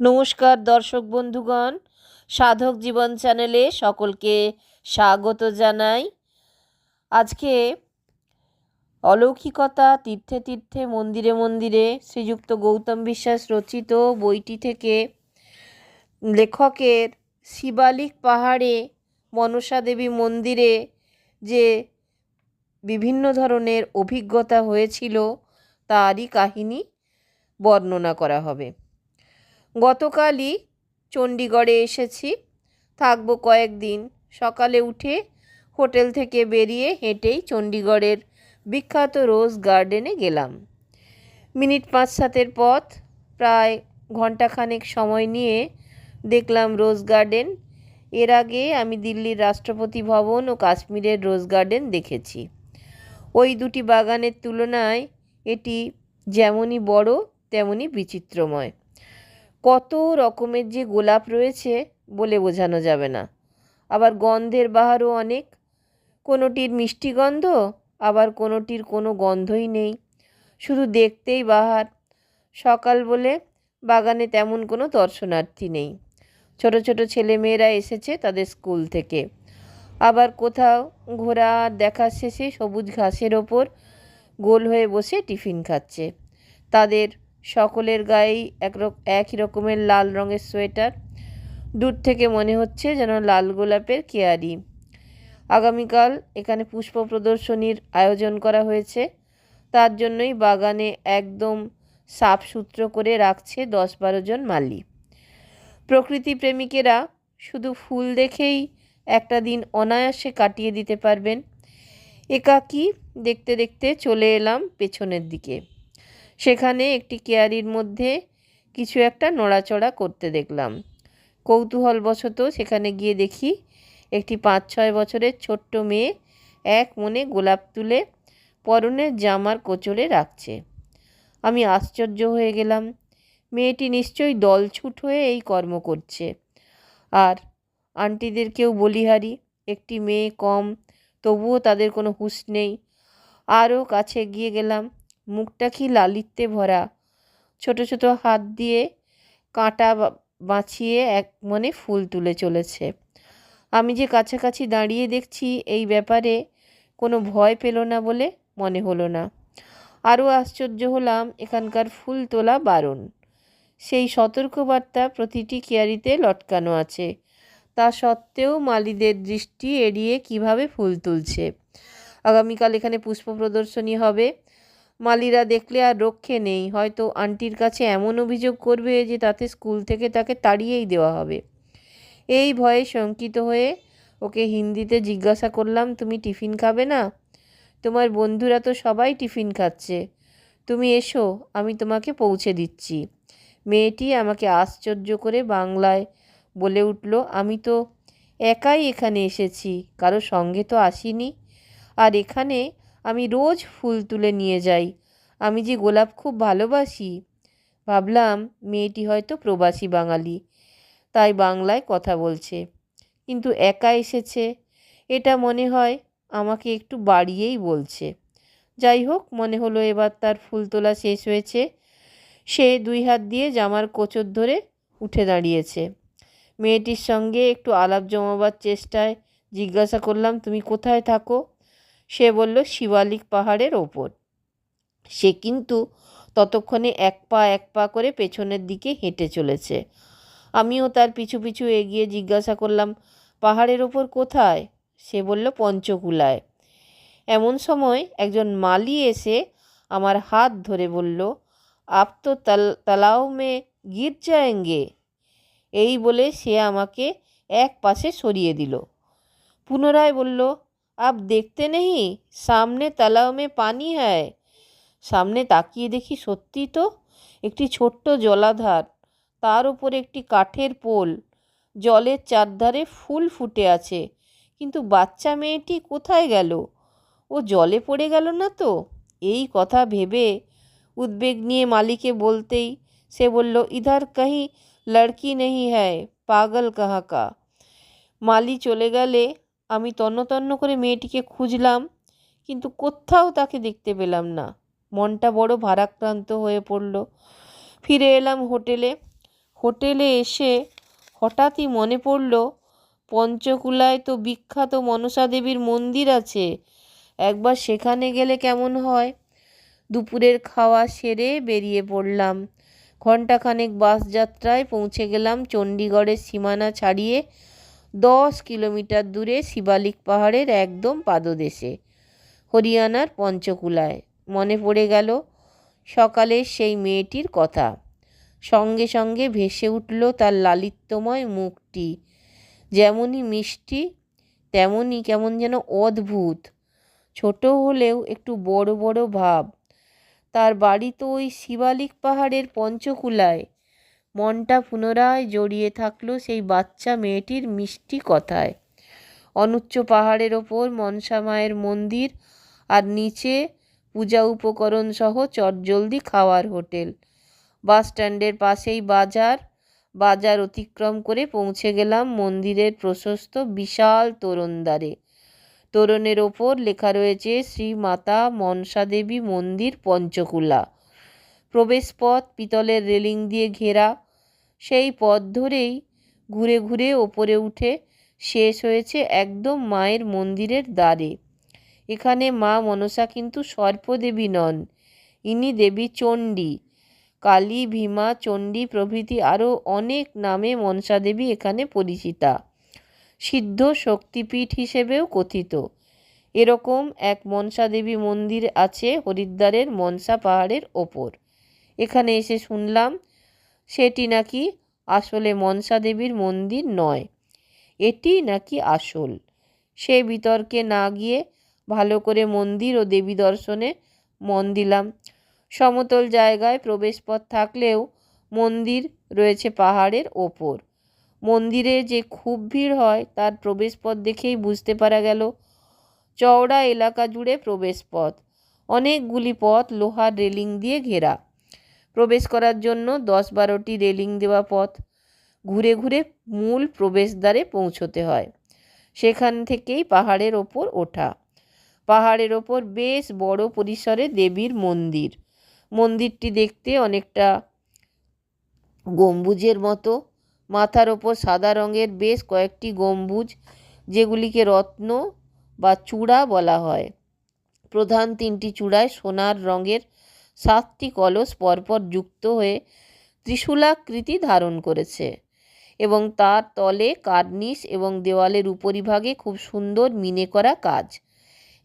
নমস্কার দর্শক বন্ধুগণ, সাধক জীবন চ্যানেলে সকলকে স্বাগত জানাই। আজকে অলৌকিকতা, তীর্থে তীর্থে, মন্দিরে মন্দিরে শ্রীযুক্ত গৌতম বিশ্বাস রচিত বইটি থেকে লেখকের শিবালিক পাহাড়ে মনসা দেবী মন্দিরে যে বিভিন্ন ধরনের অভিজ্ঞতা হয়েছিল, তারই কাহিনী বর্ণনা করা হবে। গতকালই চণ্ডীগড়ে এসেছি। থাকব কয়েকদিন সকালে উঠে হোটেল থেকে বেরিয়ে হেঁটেই চণ্ডীগড়ের বিখ্যাত রোজ গার্ডেনে গেলাম। মিনিট পাঁচ সাতের পথ, প্রায় ঘন্টাখানেক সময় নিয়ে দেখলাম রোজ গার্ডেন। এর আগে আমি দিল্লির রাষ্ট্রপতি ভবন ও কাশ্মীরের রোজ গার্ডেন দেখেছি। ওই দুটি বাগানের তুলনায় এটি যেমনই বড়, তেমনই বিচিত্রময়। কত রকমের যে গোলাপ রয়েছে বলে বোঝানো যাবে না। আবার গন্ধের বাহারও অনেক। কোনোটির মিষ্টি গন্ধ, আবার কোনোটির কোনো গন্ধই নেই। শুধু দেখতেই বাহার। সকাল বলে বাগানে তেমন কোনো দর্শনার্থী নেই। ছোট ছোট ছেলেমেয়েরা এসেছে তাদের স্কুল থেকে। আবার কোথাও ঘোরা দেখা শেষে সবুজ ঘাসের ওপর গোল হয়ে বসে টিফিন খাচ্ছে। তাদের সকলের গায়েই এক একই রকমের লাল রঙের সোয়েটার। দূর থেকে মনে হচ্ছে যেন লাল গোলাপের কেয়ারি। আগামীকাল এখানে পুষ্প প্রদর্শনীর আয়োজন করা হয়েছে। তার জন্যই বাগানে একদম সাফ সুত্র করে রাখছে দশ বারো জন মালি প্রকৃতি প্রেমিকেরা শুধু ফুল দেখেই একটা দিন অনায়াসে কাটিয়ে দিতে পারবেন। একাকী দেখতে দেখতে চলে এলাম পেছনের দিকে। সেখানে একটি কেয়ারির মধ্যে কিছু একটা নড়াচড়া করতে দেখলাম। কৌতূহলবশত সেখানে গিয়ে দেখি একটি পাঁচ ছয় বছরের ছোট্ট মেয়ে এক মনে গোলাপ তুলে পরনের জামার কোচরে রাখছে। আমি আশ্চর্য হয়ে গেলাম, মেয়েটি নিশ্চয়ই দলছুট হয়ে এই কর্ম করছে। আর আন্টিদেরকেও বলিহারি, একটি মেয়ে কম, তবুও তাদের কোনো হুঁশ নেই। আরও কাছে গিয়ে গেলাম মুখটা কি লালিত্যে ভরা। ছোট ছোট হাত দিয়ে কাঁটা বাঁচিয়ে এক মনে ফুল তুলে চলেছে। আমি যে কাছাকাছি দাঁড়িয়ে দেখছি, এই ব্যাপারে কোনো ভয় পেল না বলে মনে হলো না। আরও আশ্চর্য হলাম, এখানকার ফুল তোলা বারণ। সেই সতর্কবার্তা প্রতিটি কেয়ারিতে লটকানো আছে। তা সত্ত্বেও মালিদের দৃষ্টি এড়িয়ে কীভাবে ফুল তুলছে? আগামীকাল এখানে পুষ্প প্রদর্শনী হবে। মালিরা দেখলে আর রক্ষে নেই। হয়তো আন্টির কাছে এমন অভিযোগ করবে যে তাতে স্কুল থেকে তাকে তাড়িয়েই দেওয়া হবে। এই ভয়ে শঙ্কিত হয়ে ওকে হিন্দিতে জিজ্ঞাসা করলাম, তুমি টিফিন খাবে না? তোমার বন্ধুরা তো সবাই টিফিন খাচ্ছে। তুমি এসো, আমি তোমাকে পৌঁছে দিচ্ছি। মেয়েটি আমাকে আশ্চর্য করে বাংলায় বলে উঠল, আমি তো একাই এখানে এসেছি, কারও সঙ্গে তো আসিনি। আর এখানে আমি রোজ ফুল তুলে নিয়ে যাই। আমি যে গোলাপ খুব ভালোবাসি। ভাবলাম মেয়েটি হয়তো প্রবাসী বাঙালি, তাই বাংলায় কথা বলছে। কিন্তু একা এসেছে, এটা মনে হয় আমাকে একটু বাড়িয়েই বলছে। যাই হোক, মনে হলো এবার তার ফুল তোলা শেষ হয়েছে। সে দুই হাত দিয়ে জামার কোচর ধরে উঠে দাঁড়িয়েছে। মেয়েটির সঙ্গে একটু আলাপ জমাবার চেষ্টায় জিজ্ঞাসা করলাম, তুমি কোথায় থাকো? সে বলল, শিবালিক পাহাড়ের ওপর। সে কিন্তু ততক্ষণে এক পা এক পা করে পেছনের দিকে হেঁটে চলেছে। আমিও তার পিছু পিছু এগিয়ে জিজ্ঞাসা করলাম, পাহাড়ের ওপর কোথায়? সে বলল, পঞ্চকুলায়। এমন সময় একজন মালি এসে আমার হাত ধরে বলল, আপ তো তাল, তালাও মে গির যায়েঙ্গে। এই বলে সে আমাকে এক পাশে সরিয়ে দিল। পুনরায় বলল আপ দেখতে নেই সামনে তালাও মে পানি হ্যায় সামনে তাকিয়ে দেখি সত্যি তো একটি ছোট্ট জলাধার তার উপর একটি কাঠের পোল জলের চারধারে ফুল ফুটে আছে কিন্তু বাচ্চা মেয়েটি কোথায় গেল ও জলে পড়ে গেল না তো এই কথা ভেবে উদ্বেগ নিয়ে মালিকে বলতেই সে বলল ইধার কাহি লড়কি নেই হ্যায় পাগল কাহা কা মালি চলে গেলে আমি তন্ন তন্ন করে মেয়েটিকে খুঁজলাম, কিন্তু কোথাও তাকে দেখতে পেলাম না। মনটা বড় ভারাক্রান্ত হয়ে পড়ল। ফিরে এলাম হোটেলে। হোটেলে এসে হঠাৎই মনে পড়ল, পঞ্চকুলায় তো বিখ্যাত মনসা দেবীর মন্দির আছে। একবার সেখানে গেলে কেমন হয়? দুপুরের খাওয়া সেরে বেরিয়ে পড়লাম। ঘণ্টাখানেক বাস যাত্রায় পৌঁছে গেলাম চণ্ডীগড়ের সীমানা ছাড়িয়ে দশ কিলোমিটার দূরে শিবালিক পাহাড়ের একদম পাদদেশে, হরিয়ানার পঞ্চকুলায়। মনে পড়ে গেল সকালের সেই মেয়েটির কথা। সঙ্গে সঙ্গে ভেসে উঠল তার লালিত্যময় মুখটি। যেমনই মিষ্টি, তেমনই কেমন যেন অদ্ভুত। ছোট হলেও একটু বড় বড় ভাব। তার বাড়ি তো ওই শিবালিক পাহাড়ের পঞ্চকুলায়। মনটা পুনরায় জড়িয়ে থাকল সেই বাচ্চা মেয়েটির মিষ্টি কথায়। অনুচ্চ পাহাড়ের ওপর মনসা মায়ের মন্দির আর নিচে পূজা উপকরণ সহ চটজলদি খাওয়ার হোটেল। বাস স্ট্যান্ডের পাশেই বাজার। বাজার অতিক্রম করে পৌঁছে গেলাম মন্দিরের প্রশস্ত বিশাল তোরণদ্বারে তোরণের ওপর লেখা রয়েছে শ্রী মাতা মনসা দেবী মন্দির পঞ্চকুলা। প্রবেশপথ, পিতলের রেলিং দিয়ে ঘেরা। সেই পথ ধরেই ঘুরে ঘুরে ওপরে উঠে শেষ হয়েছে একদম মায়ের মন্দিরের দ্বারে। এখানে মা মনসা কিন্তু সর্পদেবী নন, ইনি দেবী চণ্ডী। কালী, ভীমা, চণ্ডী প্রভৃতি আরও অনেক নামে মনসা দেবী এখানে পরিচিতা। সিদ্ধ শক্তিপীঠ হিসেবেও কথিত। এরকম এক মনসা দেবী মন্দির আছে হরিদ্বারের মনসা পাহাড়ের ওপর। এখানে এসে শুনলাম সেটি নাকি আসলে মনসা দেবীর মন্দির নয়। এটি নাকি আসল? সে বিতর্কে না গিয়ে ভালো করে মন্দির ও দেবী দর্শনে মন দিলাম। সমতল জায়গায় প্রবেশপথ থাকলেও মন্দির রয়েছে পাহাড়ের ওপর। মন্দিরে যে খুব ভিড় হয়, তার প্রবেশপথ দেখেই বুঝতে পারা গেল, চওড়া এলাকা জুড়ে প্রবেশপথ। অনেকগুলি পথ লোহার রেলিং দিয়ে ঘেরা। প্রবেশ করার জন্য দশ বারোটি রেলিং দেওয়া পথ। ঘুরে ঘুরে মূল প্রবেশদ্বারে পৌঁছতে হয়। সেখান থেকেই পাহাড়ের ওপর ওঠা। পাহাড়ের ওপর বেশ বড় পরিসরে দেবীর মন্দির। মন্দিরটি দেখতে অনেকটা গম্বুজের মতো। মাথার ওপর সাদা রঙের বেশ কয়েকটি গম্বুজ, যেগুলিকে রত্ন বা চূড়া বলা হয়। প্রধান তিনটি চূড়ায় সোনার রঙের সাতটি কলস পরপর যুক্ত হয়ে ত্রিশূলাকৃতি ধারণ করেছে এবং তার তলে কার্নিশ এবং দেওয়ালের উপরিভাগে খুব সুন্দর মিনে করা কাজ।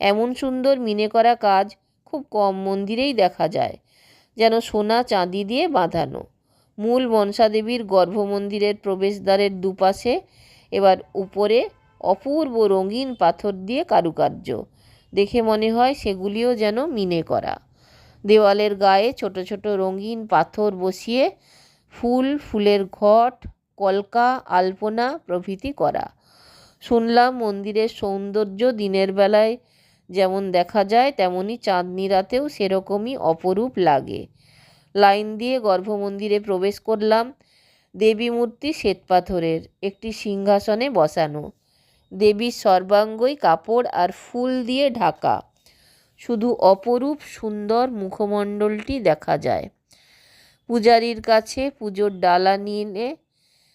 এমন সুন্দর মিনে করা কাজ খুব কম মন্দিরেই দেখা যায়, যেন সোনা চাঁদি দিয়ে বাঁধানো। মূল মনসা দেবীর গর্ভমন্দিরের প্রবেশদ্বারের দুপাশে এবার উপরে অপূর্ব রঙিন পাথর দিয়ে কারুকার্য। দেখে মনে হয় সেগুলিও যেন মিনে করা। দেওয়ালের গায়ে ছোট ছোট রঙিন পাথর বসিয়ে ফুল, ফুলের ঘট, কলকা, আলপনা প্রভৃতি করা। শুনলাম মন্দিরের সৌন্দর্য দিনের বেলায় যেমন দেখা যায় তেমনই চাঁদনি রাতেও সেরকমই অপরূপ লাগে। লাইন দিয়ে গর্ভমন্দিরে প্রবেশ করলাম দেবী মূর্তি শ্বেতপাথরের একটি সিংহাসনে বসানো। দেবীর সর্বাঙ্গই কাপড় আর ফুল দিয়ে ঢাকা। শুধু অপরূপ সুন্দর মুখমণ্ডলটি দেখা যায়। পূজারীর কাছে পুজোর ডালা নিয়ে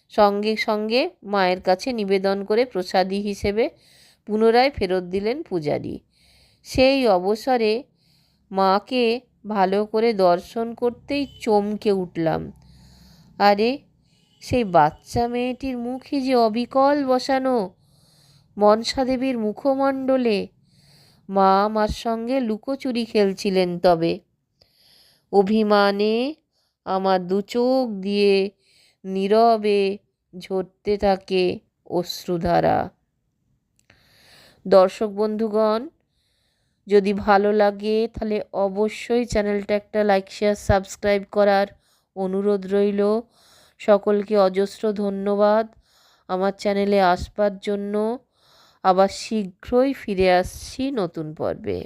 সঙ্গে সঙ্গে মায়ের কাছে নিবেদন করে প্রসাদী হিসেবে পুনরায় ফেরত দিলেন পূজারী। সেই অবসরে মাকে ভালো করে দর্শন করতেই চমকে উঠলাম। আরে, সেই বাচ্চা মেয়েটির মুখে যে অবিকল বসানো মনসা দেবীর মুখমণ্ডলে মা আমার সঙ্গে লুকোচুরি খেলছিলেন তবে। অভিমানে আমার দু চোখ দিয়ে নীরবে ঝরতে থাকে অশ্রুধারা। দর্শক বন্ধুগণ, যদি ভালো লাগে তাহলে অবশ্যই চ্যানেলটা একটা লাইক, শেয়ার, সাবস্ক্রাইব করার অনুরোধ রইল। সকলকে অজস্র ধন্যবাদ। আমার চ্যানেলে আসবার জন্য আবার শীঘ্রই ফিরে আসছি নতুন পর্বে।